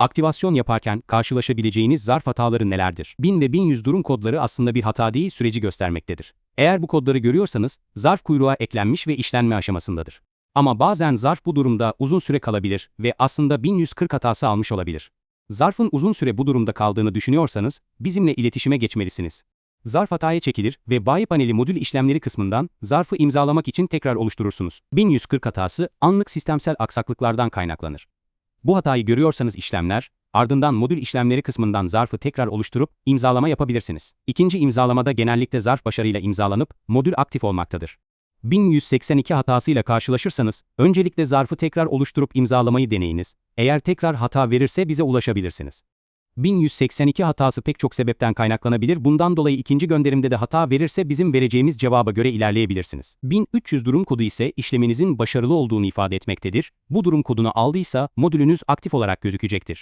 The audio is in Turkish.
Aktivasyon yaparken karşılaşabileceğiniz zarf hataları nelerdir? 1000 ve 1100 durum kodları aslında bir hata değil süreci göstermektedir. Eğer bu kodları görüyorsanız, zarf kuyruğa eklenmiş ve işlenme aşamasındadır. Ama bazen zarf bu durumda uzun süre kalabilir ve aslında 1140 hatası almış olabilir. Zarfın uzun süre bu durumda kaldığını düşünüyorsanız, bizimle iletişime geçmelisiniz. Zarf hataya çekilir ve bayi paneli modül işlemleri kısmından zarfı imzalamak için tekrar oluşturursunuz. 1140 hatası anlık sistemsel aksaklıklardan kaynaklanır. Bu hatayı görüyorsanız işlemler, ardından modül işlemleri kısmından zarfı tekrar oluşturup imzalama yapabilirsiniz. İkinci imzalamada genellikle zarf başarıyla imzalanıp modül aktif olmaktadır. 1182 hatasıyla karşılaşırsanız, öncelikle zarfı tekrar oluşturup imzalamayı deneyiniz. Eğer tekrar hata verirse bize ulaşabilirsiniz. 1182 hatası pek çok sebepten kaynaklanabilir. Bundan dolayı ikinci gönderimde de hata verirse bizim vereceğimiz cevaba göre ilerleyebilirsiniz. 1300 durum kodu ise işleminizin başarılı olduğunu ifade etmektedir. Bu durum kodunu aldıysa modülünüz aktif olarak gözükecektir.